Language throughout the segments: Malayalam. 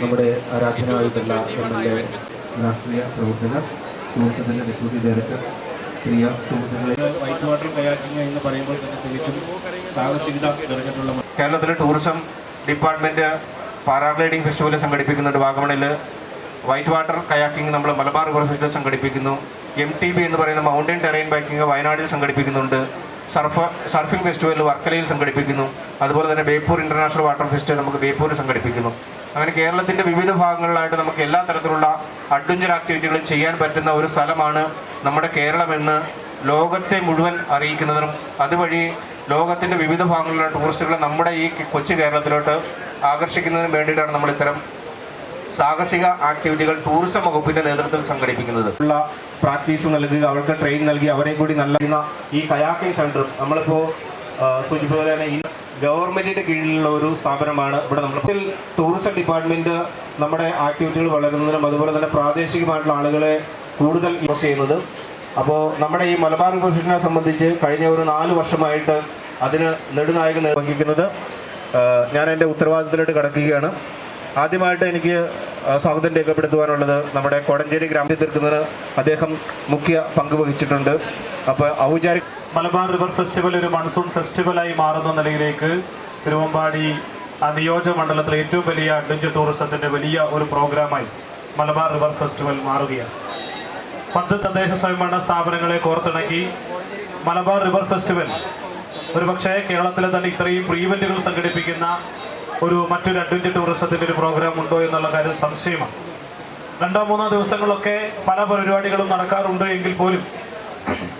നമ്മുടെ ആരാധനായിട്ടുള്ള എം എൽ എ രാഷ്ട്രീയ പ്രവർത്തകർ ടൂറിസത്തിന്റെ ഡെപ്യൂട്ടി ഡയറക്ടർ പ്രിയ സുഹൃത്തുക്കളെ. വൈറ്റ് വാട്ടർ കയാക്കിംഗ് എന്ന് പറയുമ്പോൾ തന്നെ തികച്ചും സാഹസികത നിറഞ്ഞിട്ടുള്ള കേരളത്തിലെ ടൂറിസം ഡിപ്പാർട്ട്മെന്റ് പാരാഗ്ലൈഡിംഗ് ഫെസ്റ്റിവൽ സംഘടിപ്പിക്കുന്നുണ്ട് വാഗമണിൽ വൈറ്റ് വാട്ടർ കയാക്കിംഗ് നമ്മൾ മലബാർ റിവർ ഫെസ്റ്റിവൽ സംഘടിപ്പിക്കുന്നു. എം ടി ബി എന്ന് പറയുന്ന മൗണ്ടൻ ടെറൈൻ ബൈക്കിംഗ് വയനാടിൽ സംഘടിപ്പിക്കുന്നുണ്ട്. സർഫ് സർഫിംഗ് ഫെസ്റ്റിവൽ വർക്കലയിൽ സംഘടിപ്പിക്കുന്നു. അതുപോലെ തന്നെ ബേപ്പൂർ ഇന്റർനാഷണൽ വാട്ടർ ഫെസ്റ്റിവൽ നമുക്ക് ബേപ്പൂരിൽ സംഘടിപ്പിക്കുന്നു. അങ്ങനെ കേരളത്തിന്റെ വിവിധ ഭാഗങ്ങളിലായിട്ട് നമുക്ക് എല്ലാ തരത്തിലുള്ള അഡ്വഞ്ചർ ആക്ടിവിറ്റികളും ചെയ്യാൻ പറ്റുന്ന ഒരു സ്ഥലമാണ് നമ്മുടെ കേരളമെന്ന് ലോകത്തെ മുഴുവൻ അറിയിക്കുന്നതിനും അതുവഴി ലോകത്തിന്റെ വിവിധ ഭാഗങ്ങളിലുള്ള ടൂറിസ്റ്റുകളെ നമ്മുടെ ഈ കൊച്ചു കേരളത്തിലോട്ട് ആകർഷിക്കുന്നതിനും വേണ്ടിയിട്ടാണ് നമ്മൾ ഇത്തരം സാഹസിക ആക്ടിവിറ്റികൾ ടൂറിസം വകുപ്പിന്റെ നേതൃത്വത്തിൽ സംഘടിപ്പിക്കുന്നത്. ഉള്ള പ്രാക്ടീസ് നൽകുക അവർക്ക് ട്രെയിൻ നൽകി അവരെ കൂടി നല്ല ഈ കയാക്കിംഗ് സെന്റർ നമ്മളിപ്പോൾ സൂചിപ്പിച്ച പോലെ തന്നെ ഗവൺമെന്റിന്റെ കീഴിലുള്ള ഒരു സ്ഥാപനമാണ് ഇവിടെ നമ്മൾ. ടൂറിസം ഡിപ്പാർട്ട്മെന്റ് നമ്മുടെ ആക്ടിവിറ്റികൾ വളരുന്നതിനും അതുപോലെ തന്നെ പ്രാദേശികമായിട്ടുള്ള ആളുകളെ കൂടുതൽ യൂസ് ചെയ്യുന്നത്. അപ്പോൾ നമ്മുടെ ഈ മലബാർ പ്രൊഫഷനെ സംബന്ധിച്ച് കഴിഞ്ഞ ഒരു നാല് വർഷമായിട്ട് അതിന് നെടുനായകൻ നിർവഹിക്കുന്നത് ഞാൻ എന്റെ ഉത്തരവാദിത്തത്തിലോട്ട് കടക്കുകയാണ്. ആദ്യമായിട്ട് എനിക്ക് സ്വാഗതം രേഖപ്പെടുത്തുവാനുള്ളത് നമ്മുടെ കോടഞ്ചേരി ഗ്രാമത്തിൽ തീർക്കുന്നതിന് അദ്ദേഹം മുഖ്യ പങ്ക് വഹിച്ചിട്ടുണ്ട്. അപ്പോൾ ഔപചാരിക മലബാർ റിവർ ഫെസ്റ്റിവൽ ഒരു മൺസൂൺ ഫെസ്റ്റിവലായി മാറുന്ന നിലയിലേക്ക് തിരുവമ്പാടി ആ നിയോജക മണ്ഡലത്തിലെ ഏറ്റവും വലിയ അഡ്വഞ്ചർ ടൂറിസത്തിന്റെ വലിയ ഒരു പ്രോഗ്രാമായി മലബാർ റിവർ ഫെസ്റ്റിവൽ മാറുകയാണ്. പത്ത് തദ്ദേശ സ്വയംഭരണ സ്ഥാപനങ്ങളെ കോർത്തിണക്കി മലബാർ റിവർ ഫെസ്റ്റിവൽ. ഒരുപക്ഷേ കേരളത്തിലെ തന്നെ ഇത്രയും പ്രീവെന്റുകൾ സംഘടിപ്പിക്കുന്ന ഒരു മറ്റൊരു അഡ്വഞ്ചർ ടൂറിസത്തിന്റെ ഒരു പ്രോഗ്രാം ഉണ്ടോ എന്നുള്ള കാര്യം സംശയമാണ്. രണ്ടോ മൂന്നോ ദിവസങ്ങളൊക്കെ പല പരിപാടികളും നടക്കാറുണ്ട് എങ്കിൽ പോലും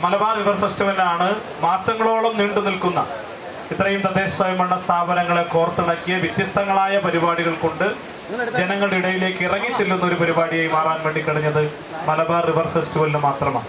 മലബാർ റിവർ ഫെസ്റ്റിവലാണ് മാസങ്ങളോളം നീണ്ടു നിൽക്കുന്ന ഇത്രയും തദ്ദേശ സ്വയംഭരണ സ്ഥാപനങ്ങളെ കോർത്തിണക്കിയ വ്യത്യസ്തങ്ങളായ പരിപാടികൾ കൊണ്ട് ജനങ്ങളുടെ ഇടയിലേക്ക് ഇറങ്ങി ചെല്ലുന്ന ഒരു പരിപാടിയായി മാറാൻ വേണ്ടി കഴിഞ്ഞത് മലബാർ റിവർ ഫെസ്റ്റിവലിന് മാത്രമാണ്.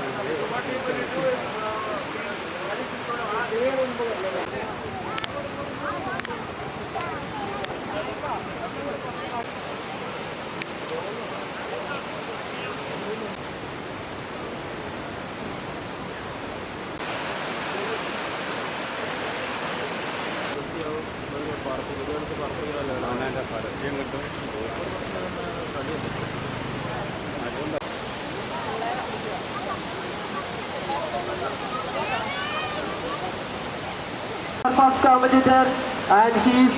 first competitor and he's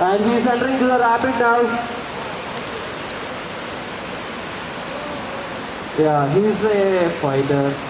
and he's entering to the rapid now. Yeah, he's a fighter.